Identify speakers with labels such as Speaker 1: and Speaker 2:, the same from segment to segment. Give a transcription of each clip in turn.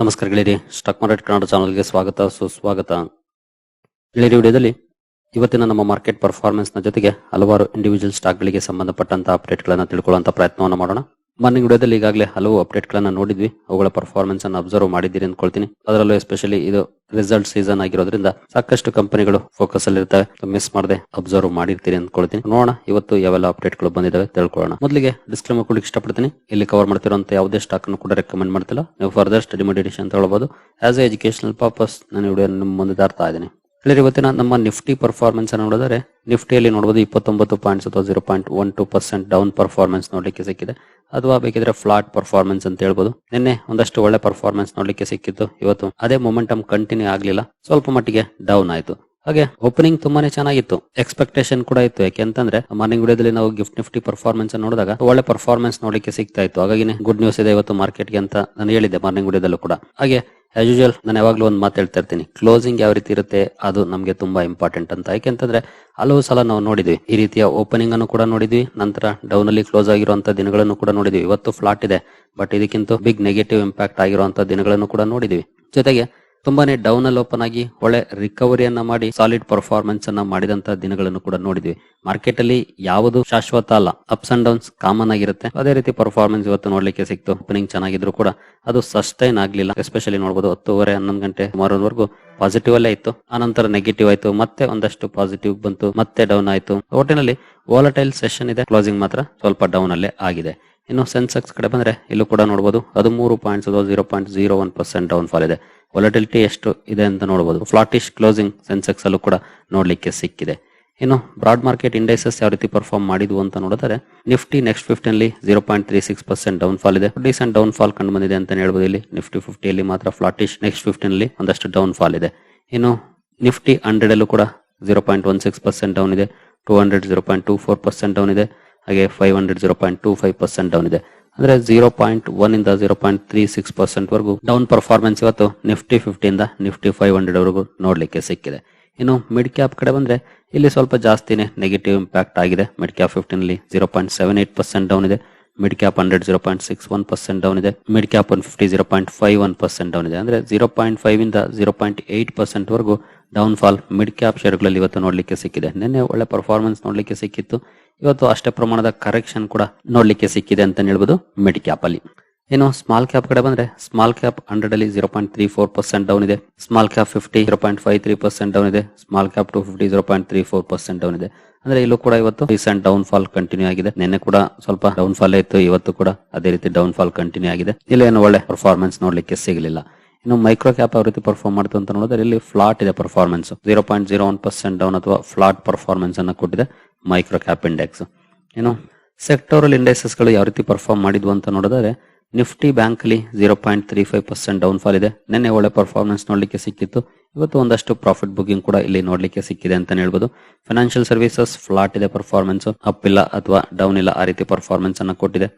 Speaker 1: ನಮಸ್ಕಾರ ಗೆಳೆಯರಿ, stock market Kannada ಚಾನಲ್ಗೆ ಸ್ವಾಗತ, ಸುಸ್ವಾಗತ. ಗೆಳೆಯರಿ, ವಿಡಿಯೋದಲ್ಲಿ ಇವತ್ತಿನ ನಮ್ಮ ಮಾರ್ಕೆಟ್ ಪರ್ಫಾರ್ಮೆನ್ಸ್ನ ಜೊತೆಗೆ ಹಲವಾರು ಇಂಡಿವಿಜುವಲ್ ಸ್ಟಾಕ್ ಗಳಿಗೆ ಅಪ್ಡೇಟ್ಗಳನ್ನು ಅಪ್ಡೇಟ್ ಗಳನ್ನ ತಿಳ್ಕೊಳ್ಳುವಂತ ಪ್ರಯತ್ನವನ್ನು ಮಾಡೋಣ. ಮಾರ್ನಿಂಗ್ ವಿಡಿಯೋದಲ್ಲಿ ಈಗಾಗಲೇ ಹಲವು ಅಪ್ಡೇಟ್ ಗಳನ್ನ ನೋಡಿದ್ವಿ. ಅವುಗಳ ಪರ್ಫಾರ್ಮೆನ್ಸ್ ಅನ್ನು ಅಬ್ಸರ್ವ್ ಮಾಡಿದ್ದೀರಿ ಅಂದ್ಕೊಳ್ತೀನಿ. ಅದರಲ್ಲೂ ಎಸ್ಪೆಷಲಿ ಇದು ರಿಸಲ್ಟ್ ಸೀಸನ್ ಆಗಿರೋದ್ರಿಂದ ಸಾಕಷ್ಟು ಕಂಪನಿಗಳು ಫೋಕಸ್ ಅಲ್ಲಿ ಇರ್ತವೆ. ಮಿಸ್ ಮಾಡದೆ ಅಬ್ಸರ್ವ್ ಮಾಡಿರ್ತೀರಿ ಅಂದ್ಕೊಳ್ತೀನಿ. ನೋಡೋಣ ಇವತ್ತು ಯಾವೆಲ್ಲ ಅಪ್ಡೇಟ್ಗಳು ಬಂದಿದಾವೆ ತಿಳ್ಕೊಳ್ಳೋಣ. ಮೊದಲಿಗೆ ಡಿಸ್ಕ್ಲೇಮರ್ ಕೊಡ್ಲಿಕ್ಕೆ ಇಷ್ಟಪಡ್ತೀನಿ. ಇಲ್ಲಿ ಕವರ್ ಮಾಡ್ತಿರುವಂತ ಯಾವುದೇ ಸ್ಟಾಕ್ ಅನ್ನು ಕೂಡ ರೆಕಮೆಂಡ್ ಮಾಡ್ತಿಲ್ಲ. ನೀವು ಫರ್ದರ್ ಸ್ಟಡಿ ಮಾಡಿಡಿಷನ್ ಅಂತ ಹೇಳ್ಬೋದು ಆಸ್ ಎ ಎಜುಕೇಶನಲ್ ಪರ್ಪಸ್ ನಾನು ವಿಡಿಯೋ ನಿಮ್ಮ ಮುಂದೆ ತರ್ತಾ ಇದ್ದೀನಿ. ಇಲ್ಲಿ ಇವತ್ತಿನ ನಮ್ಮ ನಿಫ್ಟಿ ಪರ್ಫಾರ್ಮೆನ್ಸ್ ಅನ್ನು ನೋಡಿದರೆ ನಿಫ್ಟಿಯಲ್ಲಿ ನೋಡಬಹುದು ಇಪ್ಪತ್ತೊಂಬತ್ತು ಪಾಯಿಂಟ್ಸ್ ಅಥವಾ zero point one two percent down performance ನೋಡಲಿಕ್ಕೆ ಸಿಕ್ಕಿದೆ. ಅಥವಾ ಬೇಕಿದ್ರೆ ಫ್ಲಾಟ್ ಪರ್ಫಾರ್ಮೆನ್ಸ್ ಅಂತ ಹೇಳ್ಬೋದು. ನಿನ್ನೆ ಒಂದಷ್ಟು ಒಳ್ಳೆ ಪರ್ಫಾರ್ಮೆನ್ಸ್ ನೋಡ್ಲಿಕ್ಕೆ ಸಿಕ್ಕಿತ್ತು ಇವತ್ತು. ಅದೇ ಮೊಮೆಂಟಮ್ ಕಂಟಿನ್ಯೂ ಆಗ್ಲಿಲ್ಲ. ಸ್ವಲ್ಪ ಮಟ್ಟಿಗೆ ಡೌನ್ ಆಯ್ತು. ಹಾಗೆ ಓಪನಿಂಗ್ ತುಂಬಾನೇ ಚೆನ್ನಾಗಿತ್ತು. ಎಕ್ಸ್ಪೆಕ್ಟೇಷನ್ ಕೂಡ ಇತ್ತು. ಯಾಕೆಂತಂದ್ರೆ ಮಾರ್ನಿಂಗ್ ವಿಡಿಯೋದಲ್ಲಿ ನಾವು ಗಿಫ್ಟ್ ನಿಫ್ಟಿ ಪರ್ಫಾರ್ಮೆನ್ಸ್ ನೋಡಿದಾಗ ಒಳ್ಳೆ ಪರ್ಫಾರ್ಮೆನ್ಸ್ ನೋಡಲಿಕ್ಕೆ ಸಿಗ್ತಾ ಇತ್ತು. ಹಾಗಾಗಿ ಗುಡ್ ನ್ಯೂಸ್ ಇದೆ ಇವತ್ತು ಮಾರ್ಕೆಟ್ಗೆ ಅಂತ ನಾನು ಹೇಳಿದ್ದೆ ಮಾರ್ನಿಂಗ್ ವಿಡಿಯೋದಲ್ಲೂ ಕೂಡ. ಹಾಗೆ ಆಸ್ ಯೂಶಲ್ ನಾನು ಯಾವಾಗಲೂ ಒಂದು ಮಾತು ಹೇಳ್ತಾ ಇರ್ತೀನಿ. ಕ್ಲೋಸಿಂಗ್ ಯಾವ ರೀತಿ ಇರುತ್ತೆ, ಅದು ನಮಗೆ ತುಂಬಾ ಇಂಪಾರ್ಟೆಂಟ್ ಅಂತ. ಯಾಕೆಂತಂದ್ರೆ ಹಲವು ಸಲ ನಾವು ನೋಡಿದ್ವಿ. ಈ ರೀತಿಯ ಓಪನಿಂಗ್ ಅನ್ನು ಕೂಡ ನೋಡಿದ್ವಿ. ನಂತರ ಡೌನ್ ಅಲ್ಲಿ ಕ್ಲೋಸ್ ಆಗಿರುವಂತಹ ದಿನಗಳನ್ನು ಕೂಡ ನೋಡಿದ್ವಿ. ಇವತ್ತು ಫ್ಲಾಟ್ ಇದೆ ಬಟ್ ಇದಕ್ಕಿಂತ ಬಿಗ್ ನೆಗೆಟಿವ್ ಇಂಪ್ಯಾಕ್ಟ್ ಆಗಿರುವಂತಹ ದಿನಗಳನ್ನು ಕೂಡ ನೋಡಿದ್ವಿ. ಜೊತೆಗೆ ತುಂಬಾನೇ ಡೌನ್ ಅಲ್ಲಿ ಓಪನ್ ಆಗಿ ಒಳ್ಳೆ ರಿಕವರಿಯನ್ನ ಮಾಡಿ ಸಾಲಿಡ್ ಪರ್ಫಾರ್ಮೆನ್ಸ್ ಅನ್ನ ಮಾಡಿದಂತ ದಿನಗಳನ್ನು ಕೂಡ ನೋಡಿದ್ವಿ. ಮಾರ್ಕೆಟ್ ಅಲ್ಲಿ ಯಾವುದು ಶಾಶ್ವತ ಅಲ್ಲ. ಅಪ್ಸ್ ಅಂಡ್ ಡೌನ್ಸ್ ಕಾಮನ್ ಆಗಿರುತ್ತೆ. ಅದೇ ರೀತಿ ಪರ್ಫಾರ್ಮೆನ್ಸ್ ಇವತ್ತು ನೋಡ್ಲಿಕ್ಕೆ ಸಿಕ್ತು. ಓಪನಿಂಗ್ ಚೆನ್ನಾಗಿದ್ರು ಕೂಡ ಅದು ಸಸ್ಟೈನ್ ಆಗ್ಲಿಲ್ಲ. ಎಸ್ಪೆಷಲಿ ನೋಡಬಹುದು ಹತ್ತುವರೆ, ಹನ್ನೊಂದು ಗಂಟೆ ಸುಮಾರವರೆಗೂ ಪಾಸಿಟಿವ್ ಅಲ್ಲೇ ಇತ್ತು. ಆನಂತರ ನೆಗೆಟಿವ್ ಆಯ್ತು. ಮತ್ತೆ ಒಂದಷ್ಟು ಪಾಸಿಟಿವ್ ಬಂತು. ಮತ್ತೆ ಡೌನ್ ಆಯ್ತು. ಒಟ್ಟಿನಲ್ಲಿ ವಾಲಟೈಲ್ ಸೆಷನ್ ಇದೆ. ಕ್ಲೋಸಿಂಗ್ ಮಾತ್ರ ಸ್ವಲ್ಪ ಡೌನ್ ಅಲ್ಲೇ ಆಗಿದೆ. ಇನ್ನು ಸೆನ್ಸೆಕ್ಸ್ ಕಡೆ ಬಂದರೆ ಇಲ್ಲೂ ಕೂಡ ನೋಡ್ಬೋದು. ಅದು ಮೂರು points zero point zero one percent down fall ಇದೆ. ವಾಲಟಿಲಿಟಿ ಎಷ್ಟು ಇದೆ ಅಂತ ನೋಡ್ಬೋದು. ಫ್ಲಾಟಿಶ್ ಕ್ಲೋಸಿಂಗ್ ಸೆನ್ಸೆಕ್ಸ್ ಅಲ್ಲೂ ಕೂಡ ನೋಡಲಿಕ್ಕೆ ಸಿಕ್ಕಿದೆ. ಇನ್ನು ಬ್ರಾಡ್ ಮಾರ್ಕೆಟ್ ಇಂಡೆಕ್ಸಸ್ ಯಾವ ರೀತಿ ಪರ್ಫಾರ್ಮ್ ಮಾಡಿದ್ವು ಅಂತ ನೋಡಿದ್ರೆ Nifty next ಫಿಫ್ಟಿನಲ್ಲಿ zero point three six percent down fall ಇದೆ. ಡಿಸೆಂಟ್ ಡೌನ್ ಫಾಲ್ ಕಂಡು ಬಂದಿದೆ ಅಂತ ಹೇಳ್ಬೋದು ಇಲ್ಲಿ. ನಿಫ್ಟಿ ಫಿಫ್ಟಿಯಲ್ಲಿ ಮಾತ್ರ ಫ್ಲಾಟಿಶ್ ನೆಕ್ಸ್ಟ್ ಫಿಫ್ಟಿನಲ್ಲಿ ಒಂದಷ್ಟು ಡೌನ್ ಫಾಲ್ ಇದೆ. ಇನ್ನು ನಿಫ್ಟಿ ಹಂಡ್ರೆಡ್ ಅಲ್ಲೂ ಕೂಡ zero point one six percent down ಇದೆ. Two hundred zero point two four percent down ಇದೆ. ಹಾಗೆ five hundred zero point two five percent down ಇದೆ. ಅಂದ್ರೆ ಜೀರೋ ಪಾಯಿಂಟ್ ಒನ್ ಇಂದ zero point three six percent ವರೆಗೂ down performance ಇವತ್ತು Nifty ಫಿಫ್ಟಿಯಿಂದ Nifty five hundred ವರೆಗೂ ನೋಡ್ಲಿಕ್ಕೆ ಸಿಕ್ಕಿದೆ. ಇನ್ನು ಮಿಡ್ ಕ್ಯಾಪ್ ಕಡೆ ಬಂದ್ರೆ ಇಲ್ಲಿ ಸ್ವಲ್ಪ ಜಾಸ್ತಿನೇ ನೆಗೆಟಿವ್ ಇಂಪ್ಯಾಕ್ಟ್ ಆಗಿದೆ. ಮಿಡ್ ಕ್ಯಾಪ್ ಫಿಫ್ಟೀನ್ ಅಲ್ಲಿ zero point seven eight percent down ಇದೆ. Mid cap hundred zero point six one percent down ಇದೆ. Mid cap one fifty zero point five one percent down ಇದೆ. ಅಂದ್ರೆ ಜೀರೋ ಪಾಯಿಂಟ್ ಫೈವ್ ಇಂದ zero point eight percent ವರೆಗೂ down fall mid cap ಶೇರ್ಗಳಲ್ಲಿ ಇವತ್ತು ನೋಡಲಿಕ್ಕೆ ಸಿಕ್ಕಿದೆ. ನಿನ್ನೆ ಒಳ್ಳೆ ಪರ್ಫಾರ್ಮೆನ್ಸ್ ನೋಡಲಿಕ್ಕೆ ಸಿಕ್ಕಿತ್ತು. ಇವತ್ತು ಅಷ್ಟೇ ಪ್ರಮಾಣದ ಕರೆಕ್ಷನ್ ಕೂಡ ನೋಡಲಿಕ್ಕೆ ಸಿಕ್ಕಿದೆ ಅಂತ ಹೇಳ್ಬೋದು ಮಿಡ್ ಕ್ಯಾಪ್ ಅಲ್ಲಿ. ಏನು ಸ್ಮಾಲ್ ಕ್ಯಾಪ್ ಕಡೆ ಬಂದ್ರೆ ಸ್ಮಾಲ್ ಕ್ಯಾಪ್ ಹಂಡ್ರೆಡ್ ಅಲ್ಲಿ zero point three four percent down ಇದೆ. Small cap fifty zero point five three percent down ಇದೆ. Small cap two fifty zero point three four percent down ಇದೆ. ಅಂದ್ರೆ ಇಲ್ಲೂ ಕೂಡ ಇವತ್ತು ರೀಸೆಂಟ್ ಡೌನ್ ಫಾಲ್ ಕಂಟಿನ್ಯೂ ಆಗಿದೆ. ನಿನ್ನೆ ಕೂಡ ಸ್ವಲ್ಪ ಡೌನ್ ಫಾಲ್ ಇತ್ತು, ಇವತ್ತು ಕೂಡ ಅದೇ ರೀತಿ ಡೌನ್ ಫಾಲ್ ಕಂಟಿನ್ಯೂ ಆಗಿದೆ. ಇಲ್ಲಿ ಏನು ಒಳ್ಳೆ ಪರ್ಫಾರ್ಮೆನ್ಸ್ ನೋಡ್ಲಿಕ್ಕೆ ಸಿಗಲಿಲ್ಲ. ಇನ್ನು ಮೈಕ್ರೋ ಕ್ಯಾಪ್ ಯಾವ ರೀತಿ ಪರ್ಫಾರ್ಮ್ ಮಾಡ್ತು ಅಂತ ನೋಡಿದ್ರೆ ಇಲ್ಲಿ ಫ್ಲಾಟ್ ಇದೆ performance zero point zero one percent down ಅಥವಾ ಫ್ಲಾಟ್ ಪರ್ಫಾರ್ಮೆನ್ಸ್ ಅನ್ನ ಕೊಟ್ಟಿದೆ ಮೈಕ್ರೋ ಕ್ಯಾಪ್ ಇಂಡೆಕ್ಸ್ ಏನು ಸೆಕ್ಟೋರಲ್ ಇಂಡೆಕ್ಸಸ್ಗಳು ಯಾವ ರೀತಿ ಪರ್ಫಾರ್ಮ್ ಮಾಡಿದ್ವು ಅಂತ ನೋಡಿದ್ರೆ ನಿಫ್ಟಿ ಬ್ಯಾಂಕ್ ಅಲ್ಲಿ zero point three five percent down fall ಇದೆ. ನಿನ್ನೆ ಒಳ್ಳೆ ಪರ್ಫಾರ್ಮೆನ್ಸ್ ನೋಡಲಿಕ್ಕೆ ಸಿಕ್ಕಿತ್ತು. ಇವತ್ತು ಒಂದಷ್ಟು ಪ್ರಾಫಿಟ್ ಬುಕಿಂಗ್ ಕೂಡ ಇಲ್ಲಿ ನೋಡಲಿಕ್ಕೆ ಸಿಕ್ಕಿದೆ ಅಂತ ಹೇಳ್ಬೋದು. ಫೈನಾನ್ಷಿಯಲ್ ಸರ್ವಿಸಸ್ ಫ್ಲಾಟ್ ಇದೆ ಪರ್ಫಾರ್ಮೆನ್ಸ್ ಅಪ್ ಇಲ್ಲ ಅಥವಾ ಡೌನ್ ಇಲ್ಲ ಆ ರೀತಿ ಪರ್ಫಾರ್ಮೆನ್ಸ್ ಅನ್ನ ಕೊಟ್ಟಿದೆ.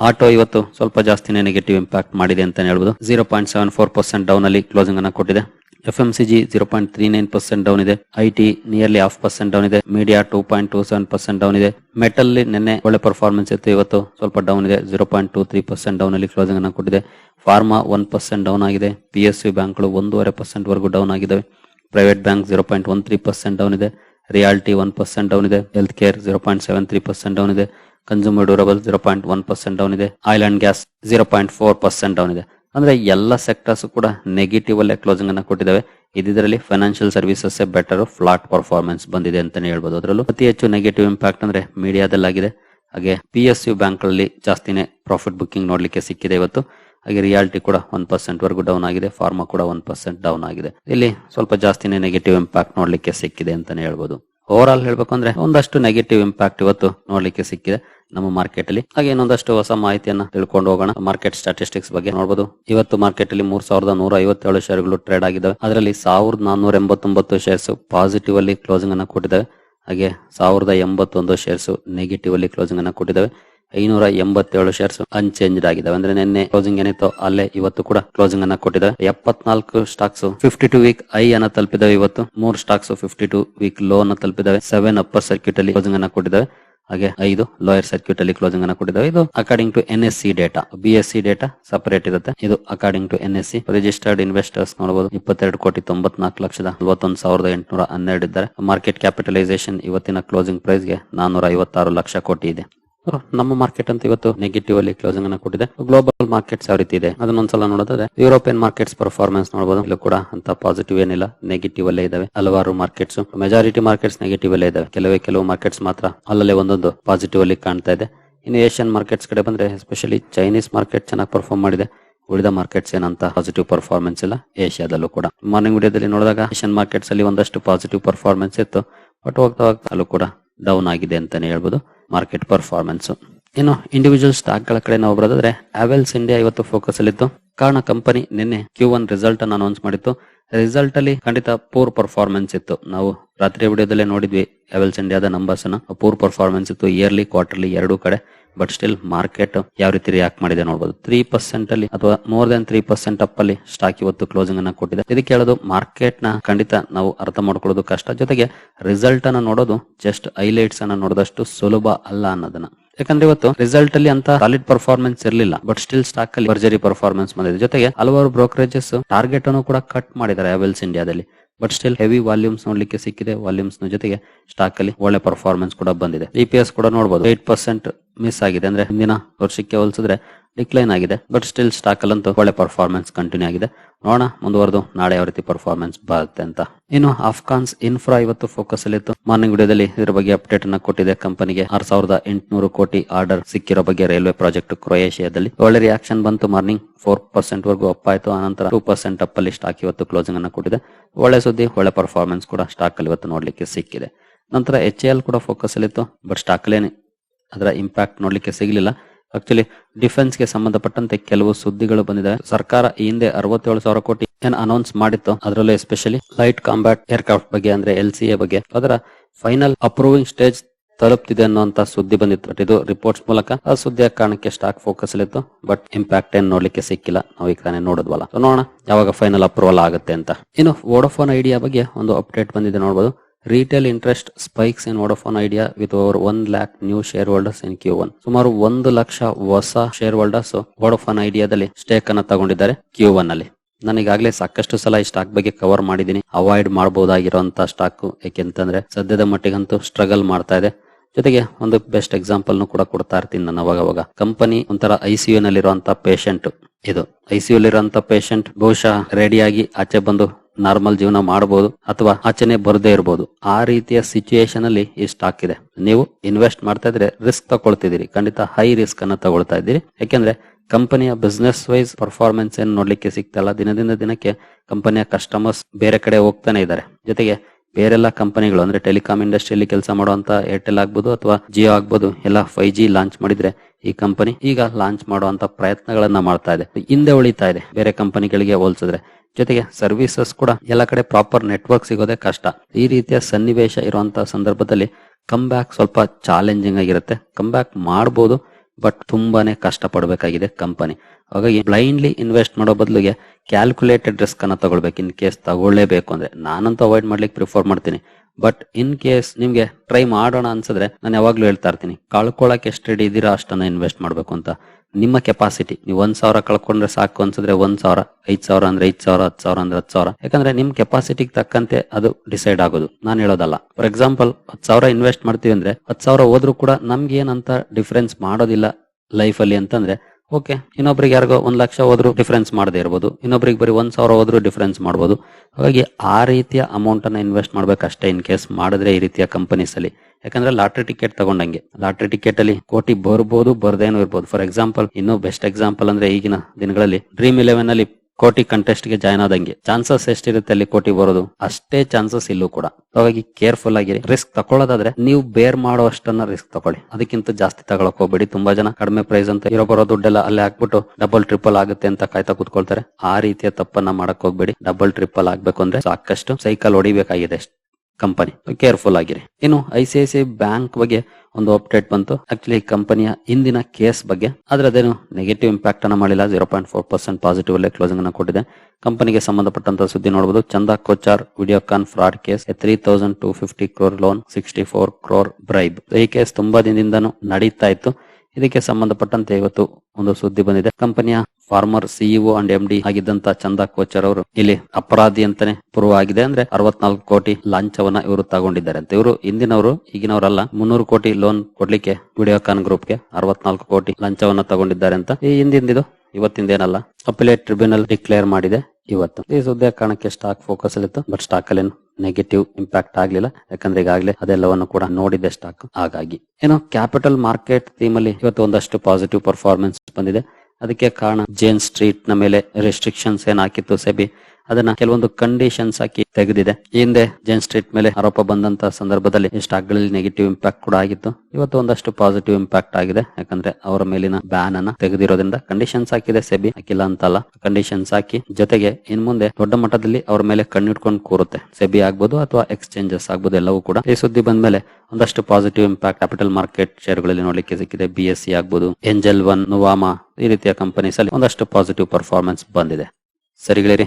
Speaker 1: ಆಟೋ ಇವತ್ತು ಸ್ವಲ್ಪ ಜಾಸ್ತಿನೇ ನೆಗೆಟಿವ್ ಇಂಪ್ಯಾಕ್ಟ್ ಮಾಡಿದೆ ಅಂತ ಹೇಳ್ಬೋದು. Zero point seven four percent down ಅಲ್ಲಿ ಕ್ಲೋಸಿಂಗ್ ಅನ್ನ ಕೊಟ್ಟಿದೆ. F M C G zero point three nine percent down ಇದೆ I T nearly half percent down ಇದೆ media two point two seven percent down ಇದೆ metal ನಿನ್ನೆ ಒಳ್ಳೆ performance ಇತ್ತು ಇವತ್ತು ಸ್ವಲ್ಪ ಡೌನ್ ಇದೆ zero point two three percent down ಅಲ್ಲಿ ಕ್ಲೋಸಿಂಗ್ ಅನ್ನ ಕೊಟ್ಟಿದೆ ಫಾರ್ಮಾ ಒನ್ ಪರ್ಸೆಂಟ್ ಡೌನ್ ಆಗಿದೆ ಪಿ ಎಸ್ ಯು ಬ್ಯಾಂಕ್ಗಳು ಒಂದೂವರೆ ಪರ್ಸೆಂಟ್ ವರೆಗೂ ಡೌನ್ ಆಗಿದೆ private bank zero point one three percent down ಇದೆ ರಿಯಾಲ್ಟಿ ಒನ್ ಪರ್ಸೆಂಟ್ ಡೌನ್ ಇದೆ health care zero point seven three percent down ಇದೆ consumer durable zero point one percent down ಇದೆ oil and gas zero point four percent down ಇದೆ ಅಂದ್ರೆ ಎಲ್ಲ sectors ಕೂಡ negative ಅಲ್ಲೇ closing ಅನ್ನ ಕೊಟ್ಟಿದ್ದಾವೆ. ಇದರಲ್ಲಿ financial services better flat performance ಬಂದಿದೆ ಅಂತಾನೆ ಹೇಳ್ಬೋದು. ಅದರಲ್ಲೂ ಅತಿ ಹೆಚ್ಚು ನೆಗೆಟಿವ್ ಇಂಪ್ಯಾಕ್ಟ್ ಅಂದ್ರೆ ಮೀಡಿಯಾದಲ್ಲಾಗಿದೆ. ಹಾಗೆ ಪಿ ಎಸ್ ಯು ಬ್ಯಾಂಕ್ಗಳಲ್ಲಿ ಜಾಸ್ತಿನೇ ಪ್ರಾಫಿಟ್ ಬುಕ್ಕಿಂಗ್ ನೋಡ್ಲಿಕ್ಕೆ ಸಿಕ್ಕಿದೆ ಇವತ್ತು. ಹಾಗೆ ರಿಯಾಲಿಟಿ ಕೂಡ ಒನ್ ಪರ್ಸೆಂಟ್ ವರೆಗೂ ಡೌನ್ ಆಗಿದೆ ಫಾರ್ಮಾ ಕೂಡ ಒನ್ ಪರ್ಸೆಂಟ್ ಡೌನ್ ಆಗಿದೆ. ಇಲ್ಲಿ ಸ್ವಲ್ಪ ಜಾಸ್ತಿನೇ ನೆಗೆಟಿವ್ ಇಂಪ್ಯಾಕ್ಟ್ ನೋಡ್ಲಿಕ್ಕೆ ಸಿಕ್ಕಿದೆ ಅಂತಾನೆ ಹೇಳ್ಬೋದು. ಓವರ್ ಆಲ್ ಹೇಳ್ಬೇಕು ಅಂದ್ರೆ ಒಂದಷ್ಟು ನೆಗೆಟಿವ್ ಇಂಪ್ಯಾಕ್ಟ್ ಇವತ್ತು ನೋಡ್ಲಿಕ್ಕೆ ಸಿಕ್ಕಿದೆ ನಮ್ಮ ಮಾರ್ಕೆಟ್ ಅಲ್ಲಿ. ಹಾಗೆ ಇನ್ನೊಂದಷ್ಟು ಹೊಸ ಮಾಹಿತಿಯನ್ನ ತಿಳ್ಕೊಂಡು ಹೋಗೋಣ. ಮಾರ್ಕೆಟ್ ಸ್ಟಾಟಿಸ್ಟಿಕ್ಸ್ ಬಗ್ಗೆ ನೋಡಬಹುದು ಇವತ್ತು ಮಾರ್ಕೆಟ್ ಅಲ್ಲಿ ಮೂರ್ ಸಾವಿರದ ನೂರ ಐವತ್ತೇಳು ಶೇರ್ಗಳು ಟ್ರೇಡ್ ಆಗಿದ್ದಾವೆ. ಅದರಲ್ಲಿ ಸಾವಿರದ ನಾನ್ನೂರ ಎಂಬತ್ತೊಂಬತ್ತು ಶೇರ್ಸ್ ಪಾಸಿಟಿವ್ ಅಲ್ಲಿ ಕ್ಲೋಸಿಂಗ್ ಅನ್ನ ಕೊಟ್ಟಿದ್ದಾವೆ. ಹಾಗೆ ಸಾವಿರದ ಎಂಬತ್ತೊಂದು ಶೇರ್ಸ್ ನೆಗೆಟಿವ್ ಅಲ್ಲಿ ಕ್ಲೋಸಿಂಗ್ ಅನ್ನ ಕೊಟ್ಟಿದ್ದಾವೆ. ಐನೂರ ಎಂಬತ್ತೇಳು ಶೇರ್ಸ್ ಅನ್ಚೇಂಜ್ ಆಗಿದಾವೆ ಅಂದ್ರೆ ನಿನ್ನೆ ಕ್ಲೋಸಿಂಗ್ ಏನಿತ್ತು ಅಲ್ಲೇ ಇವತ್ತು ಕೂಡ ಕ್ಲೋಸಿಂಗ್ ಅನ್ನ ಕೊಟ್ಟಿದ್ದಾರೆ. ಎಪ್ಪತ್ನಾಲ್ಕು stocks fifty two week high ಅನ್ನ ತಲುಪಿದಾವೆ ಇವತ್ತು. ಮೂರು stocks fifty two week low ಅನ್ನ ತಲುಪಿದಾವೆ ಸೆವೆನ್ ಅಪ್ಪರ್ ಸರ್ಕ್ಯೂಟ್ ಅಲ್ಲಿ ಕ್ಲೋಸಿಂಗ್ ಅನ್ನ ಕೊಟ್ಟಿದ್ದಾವೆ ಹಾಗೆ ಐದು ಲೋಯರ್ ಸರ್ಕ್ಯೂಟ್ ಅಲ್ಲಿ ಕ್ಲೋಸಿಂಗ್ ಅನ್ನ ಕೊಟ್ಟಿದ್ದಾವೆ ಇದು according to N S C data B S C data separate ಇರುತ್ತೆ. ಇದು according to N S C registered investors ನೋಡಬಹುದು ಇಪ್ಪತ್ತೆರಡು ಕೋಟಿ ತೊಂಬತ್ನಾಲ್ಕು ಲಕ್ಷದ ನಲವತ್ತೊಂದು ಸಾವಿರದ ಎಂಟುನೂರ ಹನ್ನೆರಡು ಇದ್ದಾರೆ. ಮಾರ್ಕೆಟ್ ಕ್ಯಾಪಿಟಲೈಸೇಷನ್ ಇವತ್ತಿನ ಕ್ಲೋಸಿಂಗ್ ಪ್ರೈಸ್ಗೆ ನಾನೂರ ಐವತ್ತಾರು ಲಕ್ಷ ಕೋಟಿ ಇದೆ. ನಮ್ಮ ಮಾರ್ಕೆಟ್ ಅಂತ ಇವತ್ತು ನೆಗೆಟಿವ್ ಅಲ್ಲಿ ಕ್ಲೋಸಿಂಗ್ ಅನ್ನ ಕೊಟ್ಟಿದೆ. ಗ್ಲೋಬಲ್ ಮಾರ್ಕೆಟ್ಸ್ ಯಾವ ರೀತಿ ಇದೆ? ಅದನ್ನೊಂದ್ಸಲ ನೋಡೋದಾದ್ರೆ ಯುರೋಪಿಯನ್ ಮಾರ್ಕೆಟ್ಸ್ ಪರ್ಫಾರ್ಮೆನ್ಸ್ ನೋಡಬಹುದು ಇಲ್ಲೂ ಕೂಡ ಅಂತ ಪಾಸಿಟಿವ್ ಏನಿಲ್ಲ. ನೆಗೆಟಿವ್ ಅಲ್ಲೇ ಇದಾವೆ. ಹಲವಾರು ಮಾರ್ಕೆಟ್ಸ್ ಮೆಜಾರಿಟಿ ಮಾರ್ಕೆಟ್ಸ್ ನೆಗೆಟಿವ್ ಅಲ್ಲೇ ಇದಾವೆ. ಕೆಲವೇ ಕೆಲವು ಮಾರ್ಕೆಟ್ಸ್ ಮಾತ್ರ ಅಲ್ಲಲ್ಲೇ ಒಂದೊಂದು ಪಾಸಿಟಿವ್ ಅಲ್ಲಿ ಕಾಣ್ತಾ ಇದೆ. ಇನ್ನು ಏಷ್ಯನ್ ಮಾರ್ಕೆಟ್ಸ್ ಕಡೆ ಬಂದ್ರೆ ಎಸ್ಪೆಷಲಿ ಚೈನೀಸ್ ಮಾರ್ಕೆಟ್ ಚೆನ್ನಾಗಿ ಪರ್ಫಾರ್ಮ್ ಮಾಡಿದೆ. ಉಳಿದ ಮಾರ್ಕೆಟ್ಸ್ ಏನಂತ ಪಾಸಿಟಿವ್ ಪರ್ಫಾರ್ಮೆನ್ಸ್ ಇಲ್ಲ. ಏಷ್ಯಾದಲ್ಲೂ ಕೂಡ. ಮಾರ್ನಿಂಗ್ ವಿಡಿಯೋದಲ್ಲಿ ನೋಡಿದಾಗ ಏಷ್ಯನ್ ಮಾರ್ಕೆಟ್ಸ್ ಅಲ್ಲಿ ಒಂದಷ್ಟು ಪಾಸಿಟಿವ್ ಪರ್ಫಾರ್ಮೆನ್ಸ್ ಇತ್ತು. ಬಟ್ ಹೋಗ್ತಾ ಹೋಗ್ತಾ ಅಲ್ಲೂ ಕೂಡ ಡೌನ್ ಆಗಿದೆ ಅಂತಾನೆ ಹೇಳ್ಬೋದು. ಮಾರ್ಕೆಟ್ ಪರ್ಫಾರ್ಮೆನ್ಸ್ ಇನ್ನು ಇಂಡಿವಿಜುವಲ್ ಸ್ಟಾಕ್ಗಳ ಕಡೆ ನಾವು ಬರೋದಾದ್ರೆ ಅವೆಲ್ಸ್ ಇಂಡಿಯಾ ಇವತ್ತು ಫೋಕಸ್ ಅಲ್ಲಿತ್ತು. ಕಾರಣ ಕಂಪನಿ ನಿನ್ನೆ ಕ್ಯೂ ಒನ್ ರಿಸಲ್ಟ್ ಅನ್ನು ಅನೌನ್ಸ್ ಮಾಡಿತ್ತು. ರಿಸಲ್ಟ್ ಅಲ್ಲಿ ಖಂಡಿತ ಪೂರ್ ಪರ್ಫಾರ್ಮೆನ್ಸ್ ಇತ್ತು. ನಾವು ರಾತ್ರಿ ವಿಡಿಯೋದಲ್ಲೇ ನೋಡಿದ್ವಿ ಅವೆಲ್ಸ್ ಇಂಡಿಯಾದ ನಂಬರ್ಸ್ ಅನ್ನ. ಪೂರ್ ಪರ್ಫಾರ್ಮೆನ್ಸ್ ಇತ್ತು ಇಯರ್ಲಿ ಕ್ವಾರ್ಟರ್ಲಿ ಎರಡೂ ಕಡೆ. ಬಟ್ ಸ್ಟಿಲ್ ಮಾರ್ಕೆಟ್ ಯಾವ ರೀತಿ ರಿಯಾಕ್ಟ್ ಮಾಡಿದೆ ನೋಡಬಹುದು ತ್ರೀ ಪರ್ಸೆಂಟ್ ಅಲ್ಲಿ ಅಥವಾ more than three percent up ಅಲ್ಲಿ ಸ್ಟಾಕ್ ಇವತ್ತು ಕ್ಲೋಸಿಂಗ್ ಅನ್ನ ಕೊಟ್ಟಿದೆ. ಇದಕ್ಕೆ ಹೇಳೋದು ಮಾರ್ಕೆಟ್ನ ಖಂಡಿತ ನಾವು ಅರ್ಥ ಮಾಡ್ಕೊಳ್ಳೋದು ಕಷ್ಟ. ಜೊತೆಗೆ ರಿಸಲ್ಟ್ ಅನ್ನ ನೋಡೋದು ಜಸ್ಟ್ ಹೈಲೈಟ್ಸ್ ಅನ್ನ ನೋಡಿದಷ್ಟು ಸುಲಭ ಅಲ್ಲ ಅನ್ನೋದನ್ನ. ಯಾಕಂದ್ರೆ ಇವತ್ತು ರಿಸಲ್ಟ್ ಅಲ್ಲಿ ಅಂತ ಸಾಲಿಡ್ ಪರ್ಫಾರ್ಮೆನ್ಸ್ ಇರಲಿಲ್ಲ ಬಟ್ ಸ್ಟಿಲ್ ಸ್ಟಾಕ್ ಅಲ್ಲಿ ಭರ್ಜರಿ ಪರ್ಫಾರ್ಮೆನ್ಸ್ ಬಂದಿದೆ. ಜೊತೆಗೆ ಹಲವಾರು ಬ್ರೋಕರೇಜಸ್ ಟಾರ್ಗೆಟ್ ಅನ್ನು ಕೂಡ ಕಟ್ ಮಾಡಿದ್ದಾರೆ ಅವೆಲ್ಸ್ ಇಂಡಿಯಾದಲ್ಲಿ ಬಟ್ ಸ್ಟಿಲ್ ಹೆವಿ ವಾಲ್ಯೂಮ್ಸ್ ನೋಡ್ಲಿಕ್ಕೆ ಸಿಕ್ಕಿದೆ. ವಾಲ್ಯೂಮ್ಸ್ನ ಜೊತೆಗೆ ಸ್ಟಾಕ್ ಅಲ್ಲಿ ಒಳ್ಳೆ ಪರ್ಫಾರ್ಮೆನ್ಸ್ ಕೂಡ ಬಂದಿದೆ. ಇ ಪಿ ಎಸ್ ಕೂಡ ನೋಡಬಹುದು ಏಟ್ ಪರ್ಸೆಂಟ್ ಮಿಸ್ ಆಗಿದೆ. ಅಂದ್ರೆ ಹಿಂದಿನ ವರ್ಷಕ್ಕೆ ಹೋಲಿಸಿದ್ರೆ ಡಿಕ್ಲೈನ್ ಆಗಿದೆ ಬಟ್ ಸ್ಟಿಲ್ ಸ್ಟಾಕ್ ಅಲ್ಲಂತೂ ಒಳ್ಳೆ ಪರ್ಫಾರ್ಮೆನ್ಸ್ ಕಂಟಿನ್ಯೂ ಆಗಿದೆ. ನೋಡೋಣ, ಮುಂದುವರೆದು ನಾಳೆ ಯಾವ ರೀತಿ ಪರ್ಫಾರ್ಮೆನ್ಸ್ ಬರುತ್ತೆ ಅಂತ. ಇನ್ನು ಅಫ್ಘಾನ್ಸ್ ಇನ್ಫ್ರಾ ಇವತ್ತು ಫೋಕಸ್ ಅಲ್ಲಿ ಇತ್ತು. ಮಾರ್ನಿಂಗ್ ವಿಡಿಯೋದಲ್ಲಿ ಇದರ ಬಗ್ಗೆ ಅಪ್ಡೇಟ್ ಅನ್ನ ಕೊಟ್ಟಿದೆ ಕಂಪನಿಗೆ ಆರ್ ಸಾವಿರದ ಎಂಟುನೂರು ಕೋಟಿ ಆರ್ಡರ್ ಸಿಕ್ಕಿರೋ ಬಗ್ಗೆ ರೈಲ್ವೆ ಪ್ರಾಜೆಕ್ಟ್ ಕ್ರೊಯೇಷಿಯಾದಲ್ಲಿ ಒಳ್ಳೆ ರಿಯಾಕ್ಷನ್ ಬಂತು ಮಾರ್ನಿಂಗ್ ಫೋರ್ ಪರ್ಸೆಂಟ್ ವರೆಗೂ ಅಪ್ ಆಯ್ತು ಆನಂತರ ಟೂ ಪರ್ಸೆಂಟ್ ಅಪ್ ಅಲ್ಲಿ ಸ್ಟಾಕ್ ಇವತ್ತು ಕ್ಲೋಸಿಂಗ್ ಅನ್ನ ಕೊಟ್ಟಿದೆ. ಒಳ್ಳೆ ಸುದ್ದಿ, ಒಳ್ಳೆ ಪರ್ಫಾರ್ಮೆನ್ಸ್ ಕೂಡ ಸ್ಟಾಕ್ ಅಲ್ಲಿ ಇವತ್ತು ನೋಡ್ಲಿಕ್ಕೆ ಸಿಕ್ಕಿದೆ. ನಂತರ ಎಚ್ ಎಲ್ ಕೂಡ ಫೋಕಸ್ ಅಲ್ಲಿ ಇತ್ತು ಬಟ್ ಸ್ಟಾಕ್ ಅಲ್ಲೇನೆ ಅದರ ಇಂಪ್ಯಾಕ್ಟ್ ನೋಡ್ಲಿಕ್ಕೆ ಸಿಗಲಿಲ್ಲ. ಆಕ್ಚುಲಿ ಡಿಫೆನ್ಸ್ಗೆ ಸಂಬಂಧಪಟ್ಟಂತೆ ಕೆಲವು ಸುದ್ದಿಗಳು ಬಂದಿದೆ. ಸರ್ಕಾರ ಈ ಹಿಂದೆ ಅರವತ್ತೇಳು ಸಾವಿರ ಕೋಟಿ ಏನ್ ಅನೌನ್ಸ್ ಮಾಡಿತ್ತು. ಅದರಲ್ಲೂ ಎಸ್ಪೆಷಲಿ ಲೈಟ್ ಕಾಂಬ್ಯಾಟ್ ಏರ್ಕ್ರಾಫ್ಟ್ ಬಗ್ಗೆ ಅಂದ್ರೆ ಎಲ್ ಸಿ ಎ ಬಗ್ಗೆ. ಅದರ ಫೈನಲ್ ಅಪ್ರೂವಿಂಗ್ ಸ್ಟೇಜ್ ತಲುಪ್ತಿದೆ ಅನ್ನುವಂತ ಸುದ್ದಿ ಬಂದಿತ್ತು. ಬಟ್ ಇದು ರಿಪೋರ್ಟ್ಸ್ ಮೂಲಕ ಆ ಸುದ್ದಿಯ ಕಾರಣಕ್ಕೆ ಸ್ಟಾಕ್ ಫೋಕಸ್ ಅಲ್ಲಿತ್ತು ಬಟ್ ಇಂಪ್ಯಾಕ್ಟ್ ಏನ್ ನೋಡ್ಲಿಕ್ಕೆ ಸಿಕ್ಕಿಲ್ಲ. ನಾವು ಈಗ ತಾನೇ ನೋಡಿದ್ವಲ್ಲ. ನೋಡೋಣ, ಯಾವಾಗ ಫೈನಲ್ ಅಪ್ರೂವಲ್ ಆಗುತ್ತೆ ಅಂತ. ಇನ್ನು ವೋಡೋಫೋನ್ ಐಡಿಯಾ ಬಗ್ಗೆ ಒಂದು ಅಪ್ಡೇಟ್ ಬಂದಿದೆ ನೋಡಬಹುದು retail interest spikes in Vodafone Idea with over one lakh new share holders in Q one ಸುಮಾರು ಒಂದು ಲಕ್ಷ ಹೊಸ ಶೇರ್ ಹೋಲ್ಡರ್ಸ್ ವೋಡಫೋನ್ ಐಡಿಯಾದಲ್ಲಿ ಸ್ಟೇಕ್ ಅನ್ನ ತಗೊಂಡಿದ್ದಾರೆ ಕ್ಯೂ ಒನ್ ಅಲ್ಲಿ. ನಾನು ಈಗಾಗಲೇ ಸಾಕಷ್ಟು ಸಲ ಈ ಸ್ಟಾಕ್ ಬಗ್ಗೆ ಕವರ್ ಮಾಡಿದ್ದೀನಿ. ಅವಾಯ್ಡ್ ಮಾಡಬಹುದಾಗಿರುವಂತಹ ಸ್ಟಾಕ್ ಯಾಕೆಂತಂದ್ರೆ ಸದ್ಯದ ಮಟ್ಟಿಗಂತೂ ಸ್ಟ್ರಗಲ್ ಮಾಡ್ತಾ ಇದೆ. ಜೊತೆಗೆ ಒಂದು ಬೆಸ್ಟ್ ಎಕ್ಸಾಂಪಲ್ ಕೂಡ ಕೊಡ್ತಾ ಇರ್ತೀನಿ ನಾನು ಅವಾಗ ಅವಾಗ. ಕಂಪನಿ ಒಂಥರ ಐಸಿಯು ನಲ್ಲಿರುವಂತಹ ಪೇಷಂಟ್ ಇದು. ಐಸಿಯು ಅಲ್ಲಿರುವಂತಹ ಪೇಷಂಟ್ ಬಹುಶಃ ರೆಡಿಯಾಗಿ ಆಚೆ ಬಂದು ನಾರ್ಮಲ್ ಜೀವನ ಮಾಡಬಹುದು ಅಥವಾ ಆಚೆನೆ ಬರದೇ ಇರಬಹುದು ಆ ರೀತಿಯ ಸಿಚುಯೇಷನ್ ಅಲ್ಲಿ ಈ ಸ್ಟಾಕ್ ಇದೆ. ನೀವು ಇನ್ವೆಸ್ಟ್ ಮಾಡ್ತಾ ಇದ್ರೆ ರಿಸ್ಕ್ ತಗೊಳ್ತಿದ್ದೀರಿ. ಖಂಡಿತ ಹೈ ರಿಸ್ಕ್ ಅನ್ನ ತಗೊಳ್ತಾ ಇದ್ದೀರಿ. ಯಾಕೆಂದ್ರೆ ಕಂಪನಿಯ ಬಿಸ್ನೆಸ್ ವೈಸ್ ಪರ್ಫಾರ್ಮೆನ್ಸ್ ಏನು ನೋಡ್ಲಿಕ್ಕೆ ಸಿಗ್ತಲ್ಲ ದಿನದಿಂದ ದಿನಕ್ಕೆ ಕಂಪನಿಯ ಕಸ್ಟಮರ್ಸ್ ಬೇರೆ ಕಡೆ ಹೋಗ್ತಾನೆ ಇದ್ದಾರೆ. ಜೊತೆಗೆ ಬೇರೆಲ್ಲ ಕಂಪನಿಗಳು ಅಂದ್ರೆ ಟೆಲಿಕಾಂ ಇಂಡಸ್ಟ್ರಿಯಲ್ಲಿ ಕೆಲಸ ಮಾಡುವಂತ ಏರ್ಟೆಲ್ ಆಗ್ಬೋದು ಅಥವಾ ಜಿಯೋ ಆಗ್ಬೋದು, ಎಲ್ಲ ಫೈವ್ ಜಿ ಲಾಂಚ್ ಮಾಡಿದ್ರೆ ಈ ಕಂಪನಿ ಈಗ ಲಾಂಚ್ ಮಾಡುವಂತ ಪ್ರಯತ್ನಗಳನ್ನ ಮಾಡ್ತಾ ಇದೆ. ಹಿಂದೆ ಉಳಿತಾ ಇದೆ. ಬೇರೆ ಕಂಪನಿಗಳಿಗೆ ಹೋಲಿಸಿದ್ರೆ ಜೊತೆಗೆ ಸರ್ವಿಸಸ್ ಕೂಡ ಎಲ್ಲ ಕಡೆ ಪ್ರಾಪರ್ ನೆಟ್ವರ್ಕ್ ಸಿಗೋದೇ ಕಷ್ಟ. ಈ ರೀತಿಯ ಸನ್ನಿವೇಶ ಇರುವಂತಹ ಸಂದರ್ಭದಲ್ಲಿ ಕಮ್ ಬ್ಯಾಕ್ ಸ್ವಲ್ಪ ಚಾಲೆಂಜಿಂಗ್ ಆಗಿರುತ್ತೆ. ಕಮ್ ಬ್ಯಾಕ್ ಮಾಡಬಹುದು ಬಟ್ ತುಂಬಾನೇ ಕಷ್ಟ ಪಡಬೇಕಾಗಿದೆ ಕಂಪನಿ ಹಾಗಾಗಿ ಬ್ಲೈಂಡ್ಲಿ ಇನ್ವೆಸ್ಟ್ ಮಾಡೋ ಬದಲಿಗೆ ಕ್ಯಾಲ್ಕುಲೇಟೆಡ್ ರಿಸ್ಕ್ ಅನ್ನ ತಗೊಳ್ಬೇಕು ಇನ್ ಕೇಸ್ ತಗೊಳ್ಳೇಬೇಕು ಅಂದ್ರೆ. ನಾನಂತೂ ಅವಾಯ್ಡ್ ಮಾಡ್ಲಿಕ್ಕೆ ಪ್ರಿಫರ್ ಮಾಡ್ತೀನಿ. ಬಟ್ ಇನ್ ಕೇಸ್ ನಿಮ್ಗೆ ಟ್ರೈ ಮಾಡೋಣ ಅನ್ಸಿದ್ರೆ ನಾನು ಯಾವಾಗ್ಲೂ ಹೇಳ್ತಾ ಇರ್ತೀನಿ. ಕಳ್ಕೊಳಕ್ ಎಷ್ಟು ರೆಡಿ ಇದ್ದೀರಾ ಅಷ್ಟನ್ನ ಇನ್ವೆಸ್ಟ್ ಮಾಡ್ಬೇಕು ಅಂತ. ನಿಮ್ಮ ಕೆಪಾಸಿಟಿ ನೀವು ಒಂದ್ ಸಾವಿರ ಕಳ್ಕೊಂಡ್ರೆ ಸಾಕು ಅನ್ಸಿದ್ರೆ ಒಂದ್ ಸಾವಿರ, ಐದ್ ಸಾವಿರ ಅಂದ್ರೆ ಐದ್ ಸಾವಿರ ಹತ್ತು ಸಾವಿರ ಅಂದ್ರೆ ಹತ್ತು ಸಾವಿರ. ಯಾಕಂದ್ರೆ ನಿಮ್ ಕೆಪಾಸಿಟಿಗೆ ತಕ್ಕಂತೆ ಅದು ಡಿಸೈಡ್ ಆಗೋದು. ನಾನು ಹೇಳೋದಲ್ಲ. ಫಾರ್ ಎಕ್ಸಾಂಪಲ್ ಹತ್ತು ಸಾವಿರ ಇನ್ವೆಸ್ಟ್ ಮಾಡ್ತೀವಿ ಅಂದ್ರೆ ಹತ್ತು ಸಾವಿರ ಹೋದ್ರೂ ಕೂಡ ನಮ್ಗೆ ಏನಂತ ಡಿಫ್ರೆನ್ಸ್ ಮಾಡೋದಿಲ್ಲ ಲೈಫ್ ಅಲ್ಲಿ ಅಂತಂದ್ರೆ ಓಕೆ ಇನ್ನೊಬ್ರಿಗೆ ಯಾರಿಗೋ ಒಂದು ಲಕ್ಷ ಹೋದ್ರು ಡಿಫ್ರೆನ್ಸ್ ಮಾಡದೇ ಇರ್ಬೋದು. ಇನ್ನೊಬ್ರಿಗೆ ಬರೀ ಒಂದು ಸಾವಿರ ಹೋದ್ರು ಡಿಫ್ರೆನ್ಸ್ ಮಾಡ್ಬೋದು. ಹಾಗಾಗಿ ಆ ರೀತಿಯ ಅಮೌಂಟ್ ಅನ್ನ ಇನ್ವೆಸ್ಟ್ ಮಾಡ್ಬೇಕಷ್ಟೇ ಇನ್ ಕೇಸ್ ಮಾಡಿದ್ರೆ ಈ ರೀತಿಯ ಕಂಪನೀಸಲ್ಲಿ ಯಾಕಂದ್ರೆ ಲಾಟ್ರಿ ಟಿಕೆಟ್ ತಗೊಂಡಂಗೆ. ಲಾಟ್ರಿ ಟಿಕೆಟ್ ಅಲ್ಲಿ ಕೋಟಿ ಬರ್ಬೋದು, ಬರ್ದೇನೂ ಇರ್ಬೋದು. ಫಾರ್ ಎಕ್ಸಾಂಪಲ್ ಇನ್ನೂ ಬೆಸ್ಟ್ ಎಕ್ಸಾಂಪಲ್ ಅಂದ್ರೆ ಈಗಿನ ದಿನಗಳಲ್ಲಿ ಡ್ರೀಮ್ ಇಲೆವೆನ್ ಅಲ್ಲಿ ಕೋಟಿ ಕಂಟೆಸ್ಟ್ಗೆ ಜಾಯ್ನ್ ಆದಂಗೆ ಚಾನ್ಸಸ್ ಎಷ್ಟಿರುತ್ತೆ ಅಲ್ಲಿ ಕೋಟಿ ಬರೋದು? ಅಷ್ಟೇ ಚಾನ್ಸಸ್ ಇಲ್ಲೂ ಕೂಡ. ಹಾಗಾಗಿ ಕೇರ್ಫುಲ್ ಆಗಿರಿ. ರಿಸ್ಕ್ ತಕೊಳ್ಳೋದಾದ್ರೆ ನೀವು ಬೇರ್ ಮಾಡೋ ಅಷ್ಟನ್ನ ರಿಸ್ಕ್ ತಗೊಳ್ಳಿ ಅದಕ್ಕಿಂತ ಜಾಸ್ತಿ ತಗೊಳಕ್ ಹೋಗ್ಬೇಡಿ. ತುಂಬಾ ಜನ ಕಡಿಮೆ ಪ್ರೈಸ್ ಅಂತ ಇರೋ ಬರೋ ದುಡ್ಡೆಲ್ಲ ಅಲ್ಲೇ ಹಾಕ್ಬಿಟ್ಟು ಡಬಲ್ ಟ್ರಿಪಲ್ ಆಗುತ್ತೆ ಅಂತ ಕಾಯ್ತಾ ಕೂತ್ಕೊಳ್ತಾರೆ. ಆ ರೀತಿಯ ತಪ್ಪನ್ನ ಮಾಡಕ್ ಹೋಗ್ಬೇಡಿ. ಡಬಲ್ ಟ್ರಿಪಲ್ ಆಗ್ಬೇಕು ಅಂದ್ರೆ ಸಾಕಷ್ಟು ಸೈಕಲ್ ಹೊಡಿಬೇಕಾಗಿದೆ ಕಂಪನಿ ಕೇರ್ಫುಲ್ ಆಗಿರಿ. ಇನ್ನು ಐ ಬ್ಯಾಂಕ್ ಬಗ್ಗೆ ಒಂದು ಅಪ್ಡೇಟ್ ಬಂತು. ಆಕ್ಚುಲಿ ಕಂಪನಿಯ ಇಂದಿನ ಕೇಸ್ ಬಗ್ಗೆ ಆದ್ರೆ ಅದೇನು ನೆಗೆಟಿವ್ ಇಂಪ್ಯಾಕ್ಟ್ ಅನ್ನ ಮಾಡಿಲ್ಲ. Zero point four percent positive ಅಲ್ಲೇ ಕ್ಲೋಸಿಂಗ್ ಅನ್ನ ಕೊಟ್ಟಿದೆ. ಕಂಪನಿಗೆ ಸಂಬಂಧಪಟ್ಟಂತ ಸುದ್ದಿ ನೋಡಬಹುದು Chanda Kochhar Videocon fraud case three thousand two fifty crore loan sixty four crore bribe ಈ ಕೇಸ್ ತುಂಬಾ ದಿನದಿಂದನೂ ನಡೀತಾ ಇತ್ತು. ಇದಕ್ಕೆ ಸಂಬಂಧಪಟ್ಟಂತೆ ಇವತ್ತು ಒಂದು ಸುದ್ದಿ ಬಂದಿದೆ. ಕಂಪನಿಯ former CEO and M D ಆಗಿದ್ದಂತ Chanda Kochhar ಅವರು ಇಲ್ಲಿ ಅಪರಾಧಿ ಅಂತಾನೆ ಪ್ರೂವ್ ಆಗಿದೆ ಅಂದ್ರೆ ಅರವತ್ನಾಲ್ಕು ಕೋಟಿ ಲಾಂಛವನ್ನ ಇವರು ತಗೊಂಡಿದ್ದಾರೆ ಅಂತ. ಇವರು ಹಿಂದಿನವರು, ಈಗಿನವರಲ್ಲ, ಮುನ್ನೂರು ಕೋಟಿ ಲೋನ್ ಕೊಡ್ಲಿಕ್ಕೆ ವಿಡಿಯೋಕಾನ್ ಗ್ರೂಪ್ಗೆ ಅರವತ್ನಾಲ್ಕು ಕೋಟಿ ಲಂಚವನ್ನ ತಗೊಂಡಿದ್ದಾರೆ ಅಂತ. ಈ ಹಿಂದಿಂದಿದು ಇವತ್ತಿಂದೇನಲ್ಲ ಅಪಿಲೇಟ್ ಟ್ರಿಬ್ಯುನಲ್ ಡಿಕ್ಲೇರ್ ಮಾಡಿದೆ ಇವತ್ತು. ಈ ಸುದ್ದಿಯ ಕಾರಣಕ್ಕೆ ಸ್ಟಾಕ್ ಫೋಕಸ್ ಅಲ್ಲಿತ್ತು ಬಟ್ ಸ್ಟಾಕ್ ಅಲ್ಲಿ ನೆಗೆಟಿವ್ ಇಂಪ್ಯಾಕ್ಟ್ ಆಗ್ಲಿಲ್ಲ, ಯಾಕಂದ್ರೆ ಈಗಾಗಲೇ ಅದೆಲ್ಲವನ್ನು ಕೂಡ ನೋಡಿದೆ ಸ್ಟಾಕ್ ಹಾಗಾಗಿ, ಏನೋ ಕ್ಯಾಪಿಟಲ್ ಮಾರ್ಕೆಟ್ ಥೀಮ್ ಅಲ್ಲಿ ಇವತ್ತು ಒಂದಷ್ಟು ಪಾಸಿಟಿವ್ ಪರ್ಫಾರ್ಮೆನ್ಸ್ ಬಂದಿದೆ. ಅದಕ್ಕೆ ಕಾರಣ ಜೇನ್ ಸ್ಟ್ರೀಟ್ನ ಮೇಲೆ ರೆಸ್ಟ್ರಿಕ್ಷನ್ಸ್ ಏನ್ ಹಾಕಿತ್ತು ಸೆಬಿ ಅದನ್ನ ಕೆಲವೊಂದು ಕಂಡೀಷನ್ಸ್ ಹಾಕಿ ತೆಗೆದಿದೆ. ಹಿಂದೆ ಜೆನ್ ಸ್ಟ್ರೀಟ್ ಮೇಲೆ ಆರೋಪ ಬಂದಂತ ಸಂದರ್ಭದಲ್ಲಿ ಗಳಲ್ಲಿ ನೆಗೆಟಿವ್ ಇಂಪ್ಯಾಕ್ಟ್ ಕೂಡ ಆಗಿತ್ತು. ಇವತ್ತು ಒಂದಷ್ಟು ಪಾಸಿಟಿವ್ ಇಂಪ್ಯಾಕ್ಟ್ ಆಗಿದೆ. ಯಾಕಂದ್ರೆ ಅವರ ಮೇಲಿನ ಬ್ಯಾನ್ ಅನ್ನ ತೆಗೆದಿರೋದ್ರಿಂದ ಕಂಡೀಷನ್ಸ್ ಹಾಕಿದೆ ಸೆಬಿ, ಹಾಕಿಲ್ಲ ಅಂತಲ್ಲ. ಕಂಡೀಷನ್ಸ್ ಹಾಕಿ ಜೊತೆಗೆ ಇನ್ ಮುಂದೆ ದೊಡ್ಡ ಮಟ್ಟದಲ್ಲಿ ಅವರ ಮೇಲೆ ಕಣ್ಣಿಟ್ಕೊಂಡು ಕೂರುತ್ತೆ. ಸೆಬಿ ಆಗ್ಬೋದು ಅಥವಾ ಎಕ್ಸ್ಚೇಂಜಸ್ ಆಗ್ಬೋದು, ಎಲ್ಲವೂ ಕೂಡ. ಈ ಸುದ್ದಿ ಬಂದ ಮೇಲೆ ಒಂದಷ್ಟು ಪಾಸಿಟಿವ್ ಇಂಪ್ಯಾಕ್ಟ್ ಕ್ಯಾಪಿಟಲ್ ಮಾರ್ಕೆಟ್ ಶೇರ್ಗಳಲ್ಲಿ ನೋಡ್ಲಿಕ್ಕೆ ಸಿಕ್ಕಿದೆ. ಬಿ ಎಸ್ ಸಿ ಆಗ್ಬೋದು ಎಂಜಲ್ ಒನ್ ನುವಾಮಾ ಈ ರೀತಿಯ ಕಂಪನೀಸ್ ಅಲ್ಲಿ ಒಂದಷ್ಟು ಪಾಸಿಟಿವ್ ಪರ್ಫಾರ್ಮೆನ್ಸ್ ಬಂದಿದೆ. ಸರಿಗಳಿರಿ?